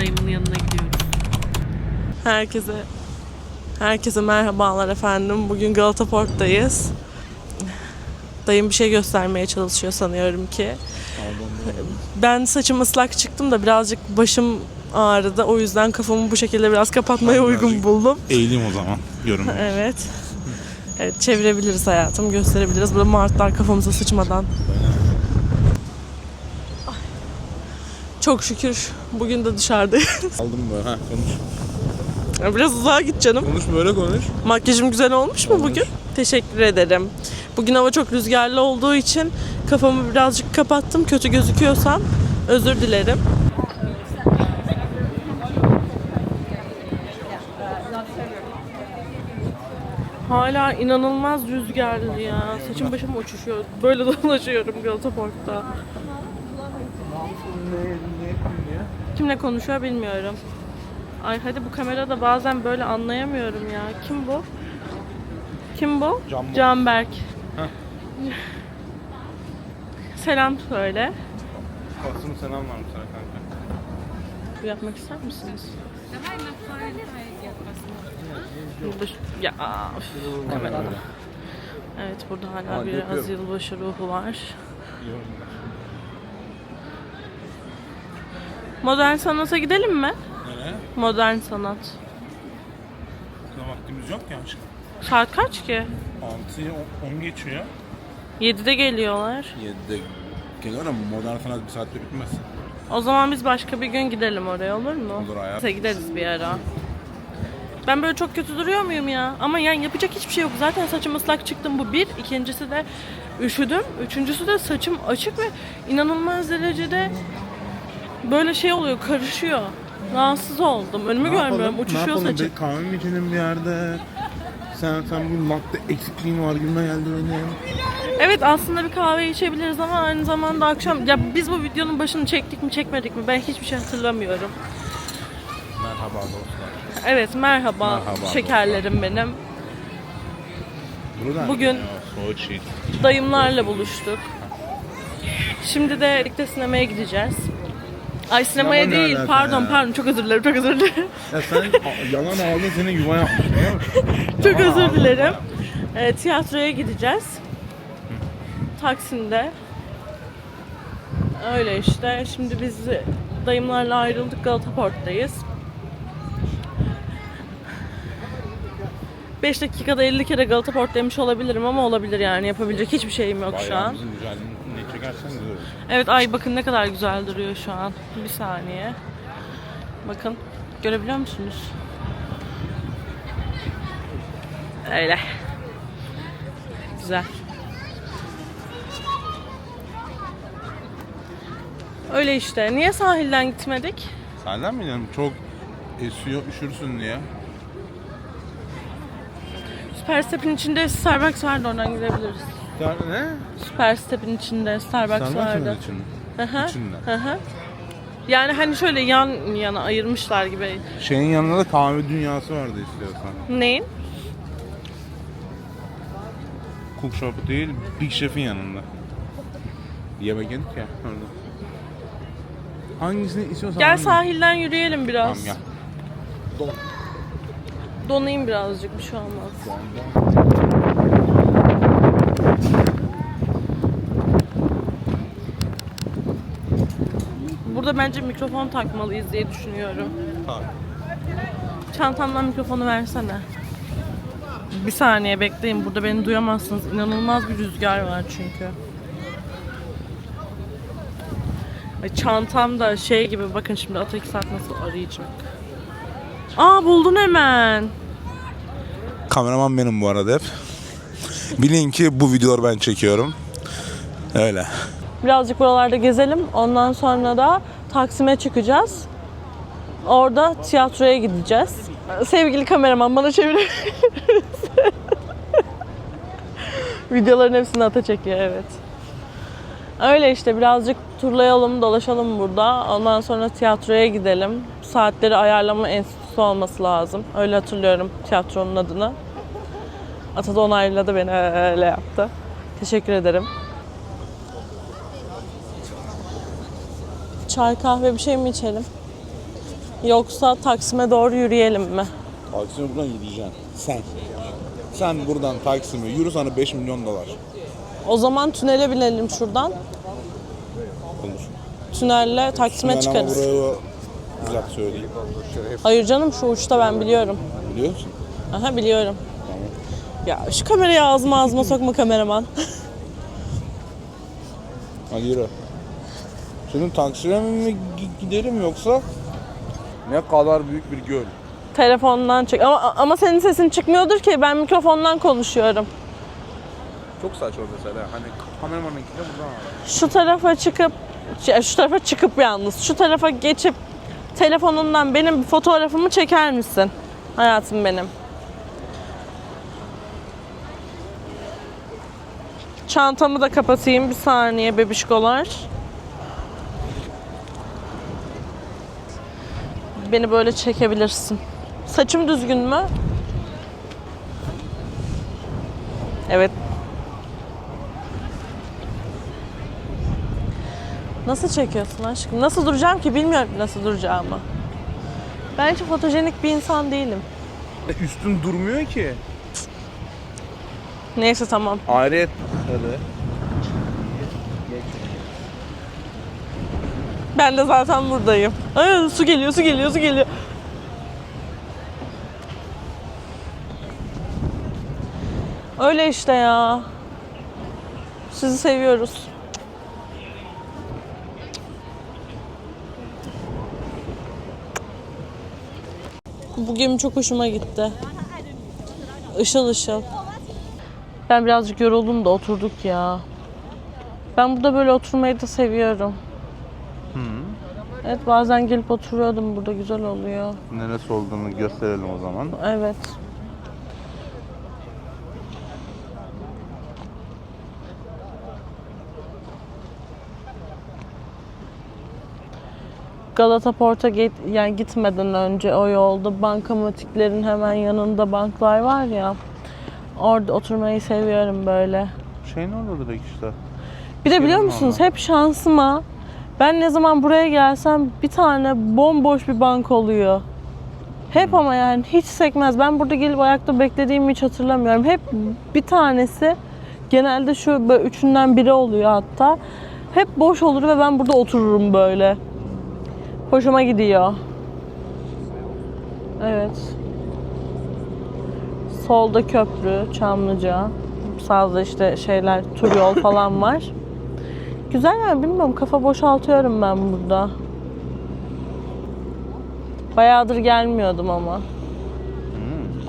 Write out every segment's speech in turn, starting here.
Dayımın yanına gidiyoruz. Herkese Herkese merhabalar efendim. Bugün Galata Port'tayız. Dayım bir şey göstermeye çalışıyor sanıyorum ki. Ben saçım ıslak çıktım da birazcık başım ağrıdı. O yüzden kafamı bu şekilde biraz kapatmaya uygun buldum. Eğileyim o zaman. Görün. Evet. Evet çevirebiliriz hayatım. Gösterebiliriz. Burada martlar kafamıza sıçmadan. Ay. Çok şükür bugün de dışarıdayız. Aldım böyle. Ha konuş. Biraz uzağa git canım. Konuş böyle konuş. Makyajım güzel olmuş mu bugün? Teşekkür ederim. Bugün hava çok rüzgarlı olduğu için kafamı birazcık kapattım. Kötü gözüküyorsam özür dilerim. Hala inanılmaz rüzgarlı ya. Saçım başım uçuşuyor. Böyle dolaşıyorum Galata Kimle konuşuyor bilmiyorum. Ay hadi bu kamerada bazen böyle anlayamıyorum ya. Kim bu? Kim bu? Can bu. Canberk. Selam söyle. Kalsın selam var sana kanka. Yapmak ister misiniz? Şu- ya üf, kamerada. Evet burada hala bir az yapıyorum. yılbaşı ruhu var. Modern sanata gidelim mi? Nereye? Modern sanat. Buna vaktimiz yok ya aşkım. Saat kaç ki? 6'yı 10 geçiyor. 7'de geliyorlar. 7'de geliyor ama modern sanat bir saatte bitmez. O zaman biz başka bir gün gidelim oraya olur mu? Olur hayat. Neyse, gideriz bir ara. Ben böyle çok kötü duruyor muyum ya? Ama yani yapacak hiçbir şey yok. Zaten saçım ıslak çıktım bu bir. İkincisi de üşüdüm. Üçüncüsü de saçım açık ve inanılmaz derecede böyle şey oluyor, karışıyor. Rahatsız oldum. Önümü görmüyorum. Uçuşuyor saçım. Kahve mi içelim bir yerde? Sen sen bugün latte eksikliğin var gibime geldi benim. Evet aslında bir kahve içebiliriz ama aynı zamanda akşam... Ya biz bu videonun başını çektik mi çekmedik mi ben hiçbir şey hatırlamıyorum. Merhaba dostlar. Evet merhaba, Merhaba şekerlerim benim. Buradan Bugün-. Dayımlarla buluştuk. Şimdi de birlikte sinemaya gideceğiz. Ay sinemaya Sinema ne değil, alaka pardon ya? pardon çok özür dilerim, çok özür dilerim. Ya sen a- yalan aldın senin yuva yapmış biliyor musun? çok Yalan özür dilerim. Ee, tiyatroya gideceğiz. Taksim'de. Öyle işte. Şimdi biz dayımlarla ayrıldık Galata Port'tayız. 5 dakikada 50 kere Galata Port demiş olabilirim ama olabilir yani. Yapabilecek hiçbir şeyim yok şu an. Bayrağımızın güzelliğini Evet ay bakın ne kadar güzel duruyor şu an. Bir saniye. Bakın görebiliyor musunuz? Öyle. Güzel. Öyle işte. Niye sahilden gitmedik? Senden mi dedim? Çok esiyor, üşürsün diye. Süper Step'in içinde Starbucks vardı oradan gidebiliriz. Sen ne? Süper Step'in içinde Starbucks Sen vardı. varsın için. Hı hı. İçinde. Hı hı. Yani hani şöyle yan yana ayırmışlar gibi. Şeyin yanında da kahve dünyası vardı istiyorsan. Neyin? Cook Shop değil, Big Chef'in yanında. Yemek yedik ya orada. Hangisini istiyorsan Gel hangisini- sahilden yürüyelim biraz. Tamam gel. Donayım birazcık bir şey olmaz. Burada bence mikrofon takmalıyız diye düşünüyorum. Tamam. Çantamdan mikrofonu versene. Bir saniye bekleyin. Burada beni duyamazsınız. İnanılmaz bir rüzgar var çünkü. Ay, Çantam da şey gibi bakın şimdi Atak saat nasıl arayacak. Aa buldun hemen. Kameraman benim bu arada hep. Bilin ki bu videoları ben çekiyorum. Öyle. Birazcık buralarda gezelim. Ondan sonra da Taksim'e çıkacağız. Orada tiyatroya gideceğiz. Sevgili kameraman bana çevirir Videoların hepsini ata çekiyor evet. Öyle işte birazcık turlayalım, dolaşalım burada. Ondan sonra tiyatroya gidelim. Saatleri ayarlama enstitüsü olması lazım. Öyle hatırlıyorum tiyatronun adını. Ata da onayladı beni öyle yaptı. Teşekkür ederim. Çay kahve bir şey mi içelim? Yoksa Taksim'e doğru yürüyelim mi? Taksim'e buradan yürüyeceksin. Sen. Sen buradan Taksim'e yürü sana 5 milyon dolar. O zaman tünele binelim şuradan. Olur. Tünelle Taksim'e ama çıkarız. burayı güzel söyleyeyim. Hayır canım şu uçta ben biliyorum. Biliyor musun? Aha biliyorum. Ya şu kamerayı ağzıma ağzıma sokma kameraman. Hadi yürü. Şimdi Taksim'e mi gi- gidelim yoksa ne kadar büyük bir göl. Telefondan çek. Ama ama senin sesin çıkmıyordur ki ben mikrofondan konuşuyorum. Çok saçma mesela. Hani kameramanınki de buradan Şu tarafa çıkıp şu tarafa çıkıp yalnız şu tarafa geçip telefonundan benim fotoğrafımı çeker misin? Hayatım benim. Çantamı da kapatayım bir saniye bebişkolar. Beni böyle çekebilirsin. Saçım düzgün mü? Evet. Nasıl çekiyorsun aşkım? Nasıl duracağım ki bilmiyorum nasıl duracağımı. Ben hiç fotojenik bir insan değilim. Üstün durmuyor ki. Neyse tamam. Ayrıt. Ben de zaten buradayım. Ay, su geliyor, su geliyor, su geliyor. Öyle işte ya. Sizi seviyoruz. Bu gemi çok hoşuma gitti. Işıl ışıl. Ben birazcık yoruldum da oturduk ya. Ben burada böyle oturmayı da seviyorum. Evet bazen gelip oturuyordum burada güzel oluyor. Neresi olduğunu gösterelim o zaman. Evet. Galata Port'a git, yani gitmeden önce o yolda bankamatiklerin hemen yanında banklar var ya. Orada oturmayı seviyorum böyle. Şey ne orada direkt işte. Bir de biliyor Yerim musunuz hep şansıma ben ne zaman buraya gelsem bir tane bomboş bir bank oluyor. Hep ama yani hiç sekmez. Ben burada gelip ayakta beklediğimi hiç hatırlamıyorum. Hep bir tanesi genelde şu böyle üçünden biri oluyor hatta. Hep boş olur ve ben burada otururum böyle. Hoşuma gidiyor. Evet. Solda köprü, Çamlıca. Sağda işte şeyler, tur yol falan var. Güzel yani bilmiyorum kafa boşaltıyorum ben burada. Bayağıdır gelmiyordum ama.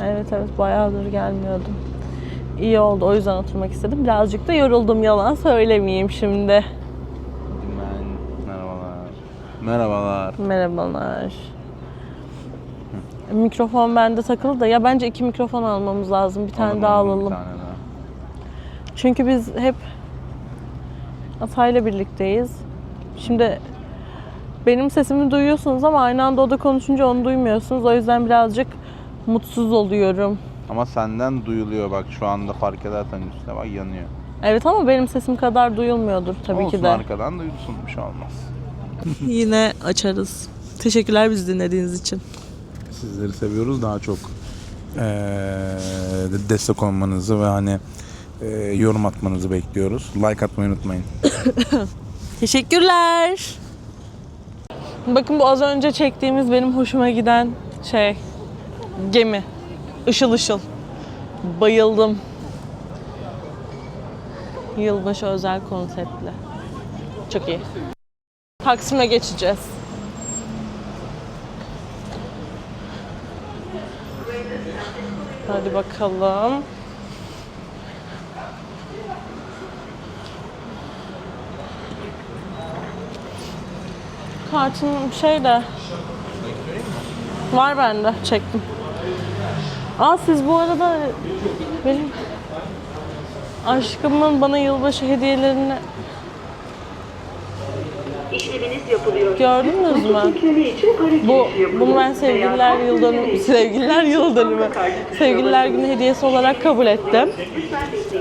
Evet evet bayağıdır gelmiyordum. İyi oldu o yüzden oturmak istedim. Birazcık da yoruldum yalan söylemeyeyim şimdi. Merhabalar. Merhabalar. Merhabalar. Mikrofon bende takılı da ya bence iki mikrofon almamız lazım. Bir tane daha Alalım, alalım. Bir tane daha. Çünkü biz hep Atay'la birlikteyiz. Şimdi benim sesimi duyuyorsunuz ama aynı anda o da konuşunca onu duymuyorsunuz. O yüzden birazcık mutsuz oluyorum. Ama senden duyuluyor bak şu anda fark edersen üstüne bak yanıyor. Evet ama benim sesim kadar duyulmuyordur tabii Olsun ki de. arkadan duyulsun bir şey olmaz. Yine açarız. Teşekkürler bizi dinlediğiniz için. Sizleri seviyoruz daha çok eee, destek olmanızı ve hani eee, yorum atmanızı bekliyoruz. Like atmayı unutmayın. Teşekkürler. Bakın bu az önce çektiğimiz benim hoşuma giden şey gemi. Işıl ışıl. Bayıldım. Yılbaşı özel konseptli. Çok iyi. Taksim'e geçeceğiz. Hadi bakalım. Kartın şey de var bende çektim. Aa siz bu arada benim aşkımın bana yılbaşı hediyelerini İşleminiz yapılıyor. gördünüz mü? Bu bunu ben sevgililer yıl dönümü sevgililer yıl dönümü sevgililer günü hediyesi olarak kabul ettim.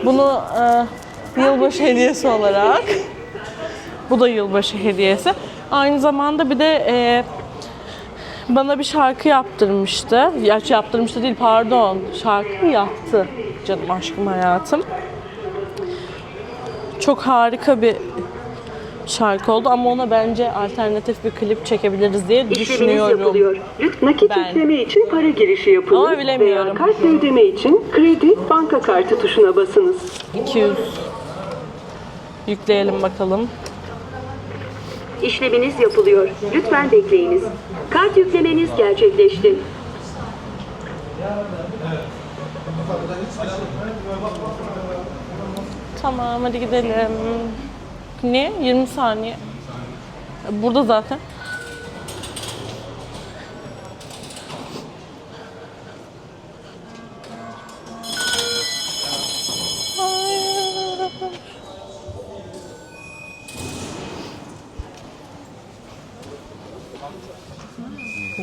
Bunu e, yılbaşı hediyesi olarak bu da yılbaşı hediyesi. Aynı zamanda bir de e, bana bir şarkı yaptırmıştı. Gerçi yaptırmıştı değil pardon. Şarkı yaptı canım aşkım hayatım. Çok harika bir şarkı oldu ama ona bence alternatif bir klip çekebiliriz diye düşünüyorum. yapılıyor. Lütfen nakit Ben. yükleme için para girişi yapılır. Ama bilemiyorum. Veya kartla ödeme için kredi banka kartı tuşuna basınız. 200 yükleyelim bakalım. İşleminiz yapılıyor. Lütfen bekleyiniz. Kart yüklemeniz gerçekleşti. Tamam hadi gidelim. Ne? 20 saniye. Burada zaten.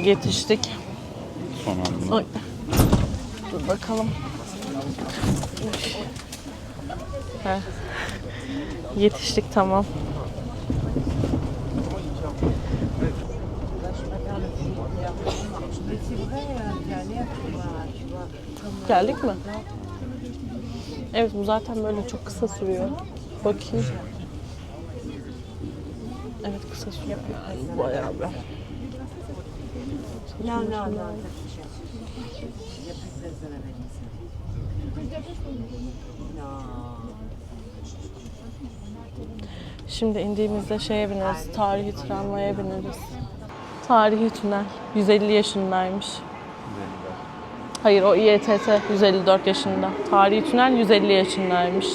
Yetiştik. Son anda. Ay. Dur bakalım. Heh. Yetiştik tamam. Geldik mi? Evet bu zaten böyle çok kısa sürüyor. Bakayım. Evet kısa sürüyor. Bayağı bir. Şimdi indiğimizde şeye bineriz, tarihi tramvaya bineriz. Tarihi tünel, 150 yaşındaymış. Hayır o İETT 154 yaşında. Tarihi tünel 150 yaşındaymış.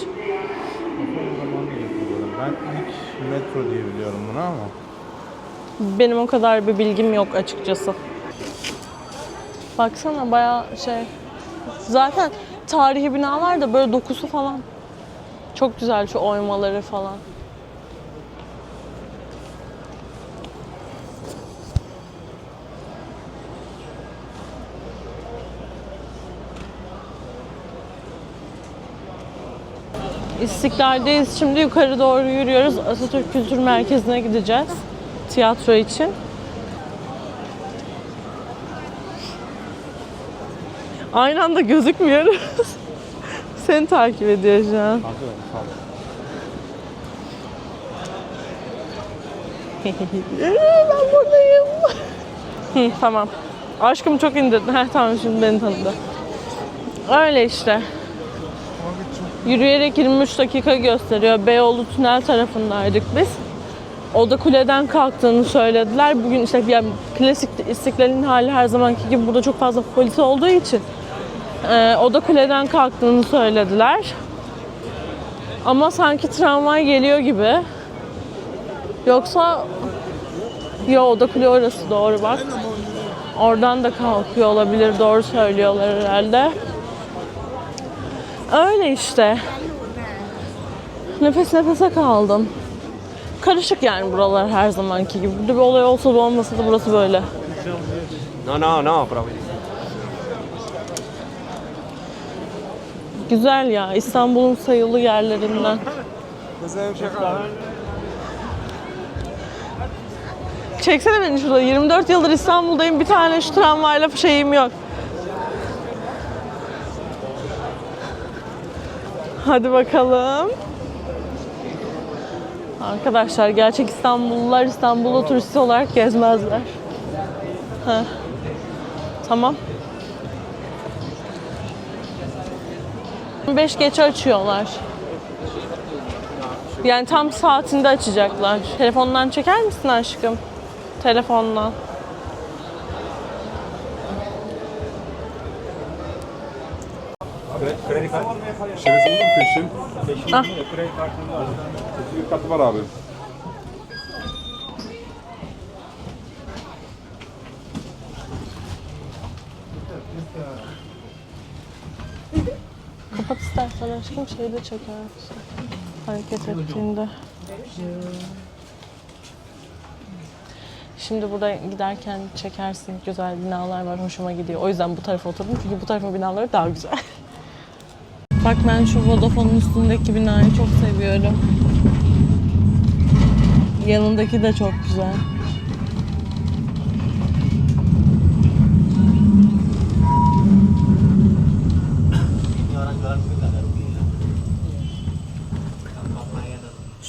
Ben ilk metro diye biliyorum bunu ama. Benim o kadar bir bilgim yok açıkçası. Baksana bayağı şey. Zaten tarihi binalar da böyle dokusu falan. Çok güzel şu oymaları falan. İstiklal'deyiz. Şimdi yukarı doğru yürüyoruz. Atatürk Kültür Merkezi'ne gideceğiz. Tiyatro için. Aynı anda gözükmüyoruz. Seni takip ediyor şu an. ben buradayım. Tamam. Aşkım çok indirdin. Heh, tamam şimdi beni tanıdı. Öyle işte. Yürüyerek 23 dakika gösteriyor. Beyoğlu tünel tarafındaydık biz. Oda kuleden kalktığını söylediler. Bugün işte yani klasik istiklalin hali her zamanki gibi burada çok fazla polis olduğu için e, Oda kuleden kalktığını söylediler. Ama sanki tramvay geliyor gibi. Yoksa Yo Oda Kule orası doğru bak. Oradan da kalkıyor olabilir. Doğru söylüyorlar herhalde. Öyle işte. Nefes nefese kaldım. Karışık yani buralar her zamanki gibi. Burada bir olay olsa da olmasa da burası böyle. No, no, no, però Güzel ya. İstanbul'un sayılı yerlerinden. Çeksene beni şurada. 24 yıldır İstanbul'dayım. Bir tane şu tramvayla şeyim yok. Hadi bakalım. Arkadaşlar gerçek İstanbullular İstanbul'da turist olarak gezmezler. Heh. Tamam. 5 geçe açıyorlar. Yani tam saatinde açacaklar. Telefondan çeker misin aşkım? Telefondan. Kredi kart. Şerefsiz buldum peşin. Ah. Kredi kartında var. Kredi kartı var abi. İstersen aşkım şeyi de çeker? Hareket ettiğinde. Şimdi burada giderken çekersin. Güzel binalar var. Hoşuma gidiyor. O yüzden bu tarafa oturdum. Çünkü bu tarafa binaları daha güzel. Bak ben şu Vodafone'un üstündeki binayı çok seviyorum. Yanındaki de çok güzel.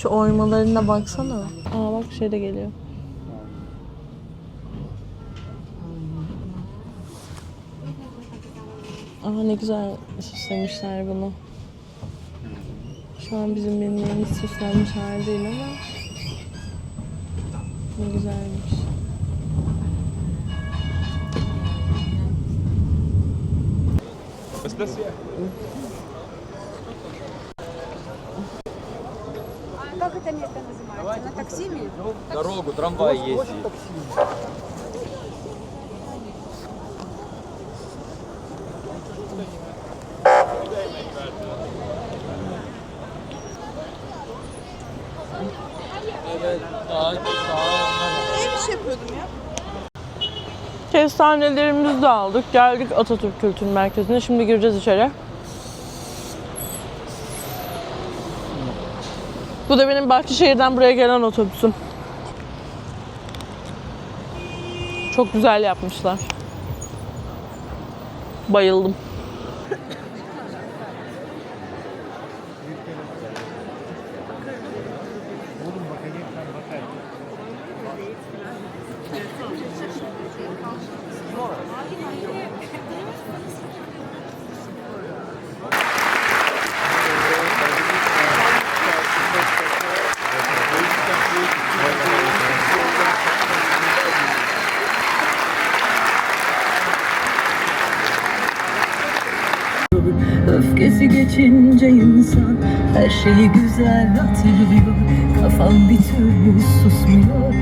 Şu oymalarına baksana. Aa bak şey de geliyor. Aa ne güzel süslemişler bunu. Şu an bizim benimlerimiz süslenmiş hali değil ama ne güzelmiş. Как это место называется? На Таксиме? Дорогу, трамвай ездит. Kestanelerimizi de aldık. Geldik Atatürk Kültür Merkezi'ne. Şimdi gireceğiz içeri. Bu da benim Bahçeşehir'den buraya gelen otobüsüm. Çok güzel yapmışlar. Bayıldım. Şeyi güzel hatırlıyor. Kafam bir türlü susmuyor